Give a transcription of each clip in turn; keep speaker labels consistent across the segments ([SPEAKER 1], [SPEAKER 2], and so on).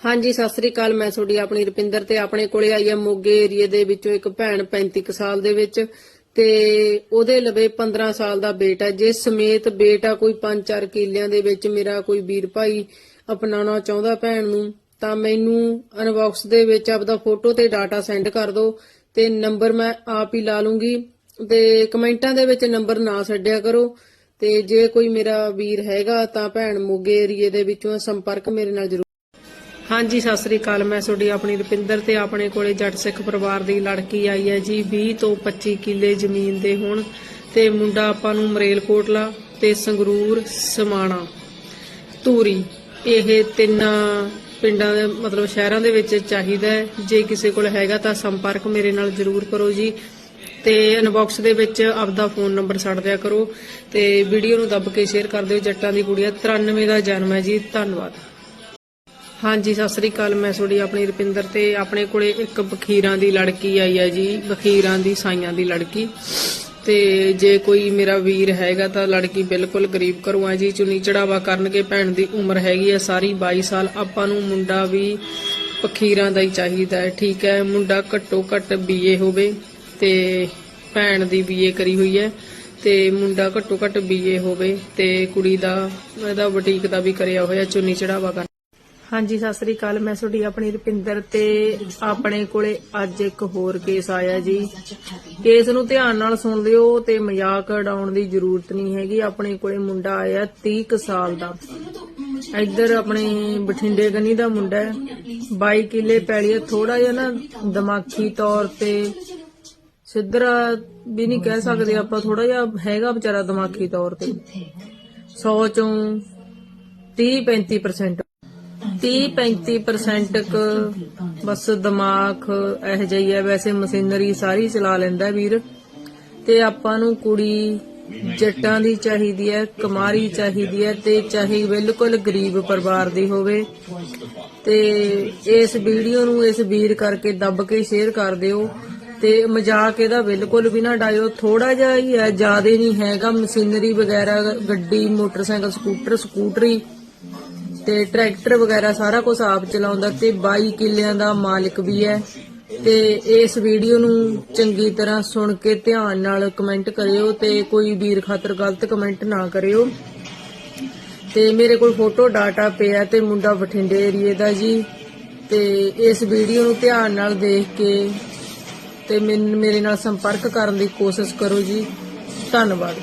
[SPEAKER 1] ਹਾਂਜੀ, ਸਤਿ ਸ੍ਰੀ ਅਕਾਲ। ਮੈਂ ਤੁਹਾਡੀ ਆਪਣੀ ਰੁਪਿੰਦਰ ਤੇ ਆਪਣੇ ਕੋਲੇ ਆਈ ਆ ਮੋਗੇ ਏਰੀਏ ਦੇ ਵਿੱਚੋਂ ਇੱਕ ਭੈਣ 35 ਕੁ ਸਾਲ ਦੇ ਵਿੱਚ ਤੇ ਉਹਦੇ ਲਵੇ 15 ਸਾਲ ਦਾ ਬੇਟਾ ਜੇ ਸਮੇਤ ਬੇਟਾ ਕੋਈ 5-4 ਕਿੱਲਿਆਂ ਦੇ ਵਿੱਚ ਮੇਰਾ ਕੋਈ ਵੀਰ ਭਾਈ ਅਪਣਾਉਣਾ ਚਾਹੁੰਦਾ ਭੈਣ ਨੂੰ, ਤਾਂ ਮੈਨੂੰ ਅਨਬਾਕਸ ਦੇ ਵਿੱਚ ਆਪਦਾ ਫੋਟੋ ਤੇ ਡਾਟਾ ਸੈਂਡ ਕਰ ਦਿਓ ਤੇ ਨੰਬਰ ਮੈਂ ਆਪ ਹੀ ਲਾ ਲੂੰਗੀ ਤੇ ਕਮੈਂਟਾਂ ਦੇ ਵਿੱਚ ਨੰਬਰ ਨਾ ਛੱਡਿਆ ਕਰੋ ਤੇ ਜੇ ਕੋਈ ਮੇਰਾ ਵੀਰ ਹੈਗਾ ਤਾਂ ਭੈਣ ਮੋਗੇ ਏਰੀਏ ਦੇ ਵਿੱਚੋਂ ਸੰਪਰਕ ਮੇਰੇ ਨਾਲ ਜ਼ਰੂਰ ਹਾਂਜੀ, ਸਤਿ ਸ੍ਰੀ ਅਕਾਲ। ਮੈਂ ਤੁਹਾਡੀ ਆਪਣੀ ਰੁਪਿੰਦਰ ਤੇ ਆਪਣੇ ਕੋਲੇ ਜੱਟ ਸਿੱਖ ਪਰਿਵਾਰ ਦੀ ਲੜਕੀ ਆਈ ਹੈ ਜੀ 20 ਤੋਂ 25 ਕਿੱਲੇ ਜ਼ਮੀਨ ਦੇ ਹੁਣ ਤੇ ਮੁੰਡਾ ਆਪਾਂ ਨੂੰ ਮਰੇਲਕੋਟਲਾ ਤੇ ਸੰਗਰੂਰ, ਸਮਾਣਾ, ਧੂਰੀ। ਇਹ ਤਿੰਨਾਂ ਪਿੰਡਾਂ ਦੇ, ਮਤਲਬ ਸ਼ਹਿਰਾਂ ਦੇ ਵਿੱਚ ਚਾਹੀਦਾ ਹੈ। ਜੇ ਕਿਸੇ ਕੋਲ ਹੈਗਾ ਤਾਂ ਸੰਪਰਕ ਮੇਰੇ ਨਾਲ ਜ਼ਰੂਰ ਕਰੋ ਜੀ ਤੇ ਇਨਬਾਕਸ ਦੇ ਵਿੱਚ ਆਪਦਾ ਫੋਨ ਨੰਬਰ ਛੱਡ ਦਿਆ ਕਰੋ ਤੇ ਵੀਡੀਓ ਨੂੰ ਦੱਬ ਕੇ ਸ਼ੇਅਰ ਕਰ ਦਿਓ ਜੱਟਾਂ ਦੀ ਕੁੜੀਆ। 93 ਦਾ ਜਨਮ ਹੈ ਜੀ। ਧੰਨਵਾਦ। ਹਾਂਜੀ, ਸਤਿ ਸ੍ਰੀ ਅਕਾਲ। ਮੈਂ ਤੁਹਾਡੀ ਆਪਣੀ ਰੁਪਿੰਦਰ ਤੇ ਆਪਣੇ ਕੋਲੇ ਇੱਕ ਬਖੀਰਾਂ ਦੀ ਲੜਕੀ ਆਈ ਹੈ ਜੀ, ਬਖੀਰਾਂ ਦੀ ਸਾਈਆਂ ਦੀ ਲੜਕੀ। ਤੇ ਜੇ ਕੋਈ ਮੇਰਾ ਵੀਰ ਹੈਗਾ ਤਾਂ ਲੜਕੀ ਬਿਲਕੁਲ ਗਰੀਬ ਘਰੋਂ ਆ ਜੀ, ਚੁੰਨੀ ਚੜਾਵਾ ਕਰਨਗੇ, ਭੈਣ ਦੀ ਉਮਰ ਹੈਗੀ ਹੈ ਸਾਰੀ 22 ਸਾਲ। ਆਪਾਂ ਨੂੰ ਮੁੰਡਾ ਵੀ ਬਖੀਰਾਂ ਦਾ ਹੀ ਚਾਹੀਦਾ ਹੈ, ਠੀਕ ਹੈ। ਮੁੰਡਾ ਘੱਟੋ ਘੱਟ ਬੀਏ ਹੋਵੇ ਤੇ ਭੈਣ ਦੀ ਬੀਏ ਕਰੀ ਹੋਈ ਹੈ ਤੇ ਮੁੰਡਾ ਘੱਟੋ ਘੱਟ ਬੀਏ ਹੋਵੇ ਤੇ ਕੁੜੀ ਦਾ, ਇਹਦਾ ਬੁਟੀਕ ਦਾ ਵੀ ਕਰਿਆ ਹੋਇਆ, ਚੁੰਨੀ ਚੜਾਵਾ ਕਰ ਹਾਂਜੀ, ਸਤਿ ਸ੍ਰੀ ਅਕਾਲ। ਮੈਂ ਤੁਹਾਡੀ ਆਪਣੀ ਰੁਪਿੰਦਰ ਤੇ ਆਪਣੇ ਕੋਲੇ ਅੱਜ ਇੱਕ ਹੋਰ ਕੇਸ ਆਇਆ ਜੀ। ਕੇਸ ਨੂੰ ਧਿਆਨ ਨਾਲ ਸੁਣ ਲਿਓ ਤੇ ਮਜ਼ਾਕ ਉਡਾਉਣ ਦੀ ਜ਼ਰੂਰਤ ਨਹੀਂ ਹੈਗੀ। ਆਪਣੇ ਕੋਲੇ ਮੁੰਡਾ ਆਇਆ 30 ਕੁ ਸਾਲ ਦਾ। ਇੱਧਰ ਆਪਣੇ ਬਠਿੰਡੇ ਗਨੀ ਦਾ ਮੁੰਡਾ ਹੈ। 22 ਕਿੱਲੇ ਪੈਲੀ ਥੋੜਾ ਜਿਹਾ ਨਾ ਦਿਮਾਗੀ ਤੌਰ ਤੇ ਸਿੱਧਰਾ ਵੀ ਨਹੀਂ ਕਹਿ ਸਕਦੇ ਆਪਾਂ। ਥੋੜਾ ਜਿਹਾ ਹੈਗਾ ਵਿਚਾਰਾ ਦਿਮਾਗੀ ਤੌਰ ਤੇ। 100 ਚੋਂ 30 35% 30-35% ਕ ਬਸ ਦਿਮਾਗ ਇਹ ਜਿਹੀ ਹੈ। ਵੈਸੇ ਮਸ਼ੀਨਰੀ ਸਾਰੀ ਚਲਾ ਲੈਂਦਾ ਵੀਰ। ਤੇ ਆਪਾਂ ਨੂੰ ਕੁੜੀ ਜੱਟਾਂ ਦੀ ਚਾਹੀਦੀ ਹੈ, ਕੁਮਾਰੀ ਚਾਹੀਦੀ ਹੈ ਤੇ ਚਾਹੇ ਬਿਲਕੁਲ ਗਰੀਬ ਪਰਿਵਾਰ ਦੀ ਹੋਵੇ। ਤੇ ਇਸ ਵੀਡੀਓ ਨੂੰ ਇਸ ਵੀਰ ਕਰਕੇ ਦੱਬ ਕੇ ਸ਼ੇਅਰ ਕਰ ਦਿਓ। ਤੇ ਮਜ਼ਾਕ ਇਹਦਾ ਬਿਲਕੁਲ ਵੀ ਨਾ ਡਾਇਓ ਥੋੜਾ ਜਿਹਾ ਹੀ ਹੈ, ਜ਼ਿਆਦਾ ਨਹੀਂ ਹੈਗਾ। ਮਸ਼ੀਨਰੀ ਵਗੈਰਾ, ਗੱਡੀ, ਮੋਟਰਸਾਈਕਲ, ਸਕੂਟਰ, ਸਕੂਟਰੀ ਤੇ ਟਰੈਕਟਰ ਵਗੈਰਾ ਸਾਰਾ ਕੁਝ ਆਪ ਚਲਾਉਂਦਾ ਤੇ 22 ਕਿੱਲਿਆਂ ਦਾ ਮਾਲਕ ਵੀ ਹੈ। ਤੇ ਇਸ ਵੀਡੀਓ ਨੂੰ ਚੰਗੀ ਤਰ੍ਹਾਂ ਸੁਣ ਕੇ ਧਿਆਨ ਨਾਲ ਕਮੈਂਟ ਕਰਿਓ ਤੇ ਕੋਈ ਵੀਰ ਖਾਤਰ ਗਲਤ ਕਮੈਂਟ ਨਾ ਕਰਿਓ। ਤੇ ਮੇਰੇ ਕੋਲ ਫੋਟੋ ਡਾਟਾ ਪਿਆ ਤੇ ਮੁੰਡਾ ਬਠਿੰਡੇ ਏਰੀਏ ਦਾ ਜੀ। ਤੇ ਇਸ ਵੀਡੀਓ ਨੂੰ ਧਿਆਨ ਨਾਲ ਦੇਖ ਕੇ ਤੇ ਮੈਨ- ਮੇਰੇ ਨਾਲ ਸੰਪਰਕ ਕਰਨ ਦੀ ਕੋਸ਼ਿਸ਼ ਕਰੋ ਜੀ। ਧੰਨਵਾਦ।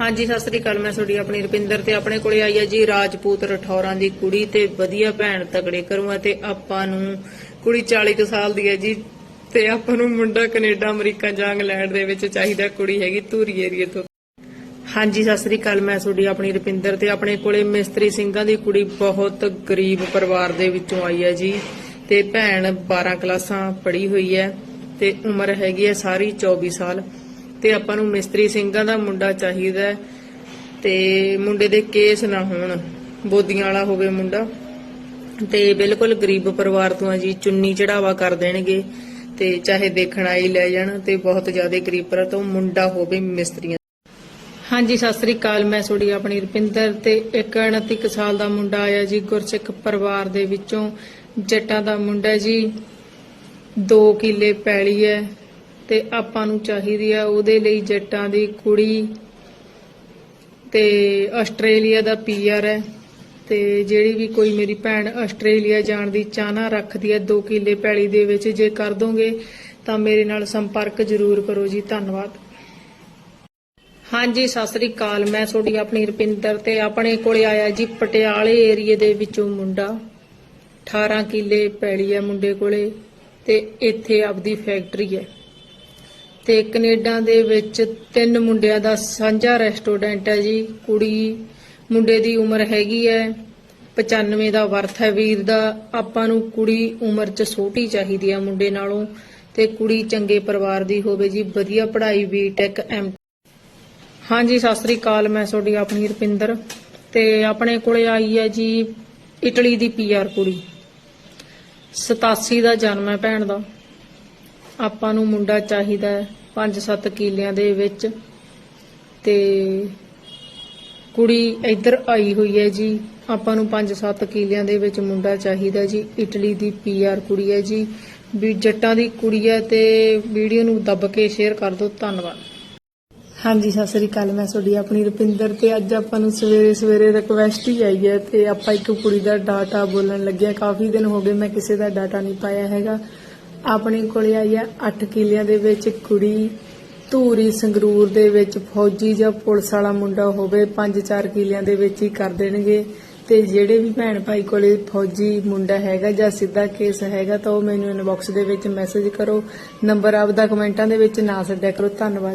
[SPEAKER 1] ਹਾਂਜੀ, ਸਤਿ ਸ੍ਰੀ ਅਕਾਲ। ਮੈਂ ਤੁਹਾਡੀ ਆਪਣੀ ਰੁਪਿੰਦਰ ਤੇ ਆਪਣੇ ਕੋਲੇ ਆਈ ਆ ਜੀ, ਰਾਜਪੂਤ ਰਠੌਰਾਂ ਦੀ ਕੁੜੀ ਤੇ ਵਧੀਆ ਭੈਣ ਤਗੜੇ ਕਰੂਆ ਤੇ ਆਪਾਂ ਨੂੰ ਕੁੜੀ 40 ਕੁ ਸਾਲ ਦੀ ਹੈ ਜੀ ਤੇ ਆਪਾਂ ਨੂੰ ਮੁੰਡਾ ਕੈਨੇਡਾ, ਅਮਰੀਕਾ ਜਾਂ ਇੰਗਲੈਂਡ ਦੇ ਵਿੱਚ ਚਾਹੀਦਾ ਕੁੜੀ ਹੈਗੀ ਧੂਰੀ ਏਰੀਏ ਤੋਂ। ਹਾਂਜੀ, ਸਤਿ ਸ੍ਰੀ ਅਕਾਲ। ਮੈਂ ਤੁਹਾਡੀ ਆਪਣੀ ਰੁਪਿੰਦਰ ਤੇ ਆਪਣੇ ਕੋਲੇ ਮਿਸਤਰੀ ਸਿੰਘਾਂ ਦੀ ਕੁੜੀ ਬਹੁਤ ਗਰੀਬ ਪਰਿਵਾਰ ਦੇ ਵਿੱਚੋਂ ਆਈ ਹੈ ਜੀ ਤੇ ਭੈਣ 12 ਕਲਾਸਾਂ ਪੜ੍ਹੀ ਹੋਈ ਹੈ ਤੇ ਉਮਰ ਹੈਗੀ ਹੈ ਸਾਰੀ 24 ਸਾਲ। ਤੇ ਆਪਾਂ ਨੂੰ ਮਿਸਤਰੀ ਸਿੰਘਾਂ ਦਾ ਮੁੰਡਾ ਚਾਹੀਦਾ ਤੇ ਮੁੰਡੇ ਦੇ ਕੇਸ ਨਾ ਹੋਣ, ਬੋਦੀਆਂ ਵਾਲਾ ਹੋਵੇ ਮੁੰਡਾ। ਤੇ ਬਿਲਕੁਲ ਗਰੀਬ ਪਰਿਵਾਰ ਤੋਂ ਆ ਜੀ, ਚੁੰਨੀ ਚੜਾਵਾ ਕਰ ਦੇਣਗੇ ਤੇ ਚਾਹੇ ਦੇਖਣ ਆਈ ਲੈ ਜਾਣ ਤੇ ਬਹੁਤ ਜ਼ਿਆਦਾ ਗਰੀਬ ਪਰ ਤੋਂ ਮੁੰਡਾ ਹੋਵੇ ਮਿਸਤਰੀਆਂ। ਹਾਂਜੀ, ਸਤਿ ਸ੍ਰੀ ਅਕਾਲ, ਮੈਂ ਤੁਹਾਡੀ ਆਪਣੀ ਰਪਿੰਦਰ ਤੇ ਇੱਕ 29 ਕੁ ਸਾਲ ਦਾ ਮੁੰਡਾ ਆਇਆ ਜੀ, ਗੁਰਸਿੱਖ ਪਰਿਵਾਰ ਦੇ ਵਿੱਚੋਂ ਜੱਟਾਂ ਦਾ ਮੁੰਡਾ ਜੀ। 2 ਕਿੱਲੇ ਪੈਲੀ ਹੈ ਤੇ ਆਪਾਂ ਨੂੰ ਚਾਹੀਦੀ ਆ ਉਹਦੇ ਲਈ ਜੱਟਾਂ ਦੀ ਕੁੜੀ ਤੇ ਆਸਟ੍ਰੇਲੀਆ ਦਾ ਪੀਆਰ ਹੈ ਤੇ ਜਿਹੜੀ ਵੀ ਕੋਈ ਮੇਰੀ ਭੈਣ ਆਸਟ੍ਰੇਲੀਆ ਜਾਣ ਦੀ ਚਾਹਨਾ ਰੱਖਦੀ ਹੈ 2 ਕਿੱਲੇ ਪੈਲੀ ਦੇ ਵਿੱਚ ਜੇ ਕਰ ਦੋਗੇ ਤਾਂ ਮੇਰੇ ਨਾਲ ਸੰਪਰਕ ਜ਼ਰੂਰ ਕਰੋ ਜੀ, ਧੰਨਵਾਦ। ਹਾਂਜੀ, ਸਤਿ ਸ੍ਰੀ ਅਕਾਲ। ਮੈਂ ਤੁਹਾਡੀ ਆਪਣੀ ਰਪਿੰਦਰ ਤੇ ਆਪਣੇ ਕੋਲੇ ਆਇਆ ਜੀ ਪਟਿਆਲੇ ਏਰੀਏ ਦੇ ਵਿੱਚੋਂ ਮੁੰਡਾ। 18 ਕਿੱਲੇ ਪੈਲੀ ਹੈ ਮੁੰਡੇ ਕੋਲੇ ਤੇ ਇੱਥੇ ਆਪਦੀ ਫੈਕਟਰੀ ਹੈ। ਤੇ ਕੈਨੇਡਾ ਦੇ ਵਿੱਚ ਤਿੰਨ ਮੁੰਡਿਆਂ ਦਾ ਸਾਂਝਾ ਰੈਸਟੋਰੈਂਟ ਹੈ ਜੀ। ਕੁੜੀ ਮੁੰਡੇ ਦੀ ਉਮਰ ਹੈਗੀ ਹੈ 95 ਦਾ ਵਰਥ ਹੈ ਵੀਰ ਦਾ। ਆਪਾਂ ਨੂੰ ਕੁੜੀ ਉਮਰ 'ਚ ਛੋਟੀ ਚਾਹੀਦੀ ਹੈ ਮੁੰਡੇ ਨਾਲੋਂ ਤੇ ਕੁੜੀ ਚੰਗੇ ਪਰਿਵਾਰ ਦੀ ਹੋਵੇ ਜੀ, ਵਧੀਆ ਪੜ੍ਹਾਈ ਬੀਟੈਕ ਐਮ ਹਾਂਜੀ, ਸਤਿ ਸ੍ਰੀ ਅਕਾਲ, ਮੈਂ ਤੁਹਾਡੀ ਆਪਣੀ ਰੁਪਿੰਦਰ ਤੇ ਆਪਣੇ ਕੋਲੇ ਆਈ ਹੈ ਜੀ ਇਟਲੀ ਦੀ ਪੀਆਰ ਕੁੜੀ। 87 ਦਾ ਜਨਮ ਹੈ ਭੈਣ ਦਾ। ਆਪਾਂ ਨੂੰ ਮੁੰਡਾ ਚਾਹੀਦਾ ਹੈ 5-7 ਕਿੱਲਿਆਂ ਦੇ ਵਿੱਚ। ਤੇ ਕੁੜੀ ਇੱਧਰ ਆਈ ਹੋਈ ਹੈ ਜੀ। ਆਪਾਂ ਨੂੰ 5-7 ਕਿੱਲਿਆਂ ਦੇ ਵਿੱਚ ਮੁੰਡਾ ਚਾਹੀਦਾ ਜੀ। ਇਟਲੀ ਦੀ ਪੀਆਰ ਕੁੜੀ ਹੈ ਜੀ। ਵੀ ਜੱਟਾਂ ਦੀ ਕੁੜੀ ਹੈ ਤੇ ਵੀਡੀਓ ਨੂੰ ਦੱਬ ਕੇ ਸ਼ੇਅਰ ਕਰ ਦਿਓ। ਧੰਨਵਾਦ। ਹਾਂਜੀ, ਸਤਿ ਸ੍ਰੀ ਅਕਾਲ। ਮੈਂ ਤੁਹਾਡੀ ਆਪਣੀ ਰੁਪਿੰਦਰ ਤੇ ਅੱਜ ਆਪਾਂ ਨੂੰ ਸਵੇਰੇ ਸਵੇਰੇ ਰਿਕਵੈਸਟ ਹੀ ਆਈ ਹੈ ਤੇ ਆਪਾਂ ਇੱਕ ਕੁੜੀ ਦਾ ਡਾਟਾ ਬੋਲਣ ਲੱਗਿਆ। ਕਾਫੀ ਦਿਨ ਹੋ ਗਏ ਮੈਂ ਕਿਸੇ ਦਾ ਡਾਟਾ ਨਹੀਂ ਪਾਇਆ ਹੈਗਾ। ਆਪਣੇ ਕੋਲੇ ਆਈ ਆ 8 ਕਿੱਲਿਆਂ ਦੇ ਵਿੱਚ ਕੁੜੀ, ਧੂਰੀ ਸੰਗਰੂਰ ਦੇ ਵਿੱਚ ਫੌਜੀ ਜਾਂ ਪੁਲਿਸ ਵਾਲਾ ਮੁੰਡਾ ਹੋਵੇ 5-4 ਕਿੱਲਿਆਂ ਦੇ ਵਿੱਚ ਹੀ ਕਰ ਦੇਣਗੇ। ਤੇ ਜਿਹੜੇ ਵੀ ਭੈਣ ਭਾਈ ਕੋਲੇ ਫੌਜੀ ਮੁੰਡਾ ਹੈਗਾ ਜਾਂ ਸਿੱਧਾ ਕੇਸ ਹੈਗਾ ਤਾਂ ਉਹ ਮੈਨੂੰ ਇਨਬਾਕਸ ਦੇ ਵਿੱਚ ਮੈਸੇਜ ਕਰੋ। ਨੰਬਰ ਆਪਦਾ ਕਮੈਂਟਾਂ ਦੇ ਵਿੱਚ ਨਾ ਛੱਡਿਆ ਕਰੋ। ਧੰਨਵਾਦ।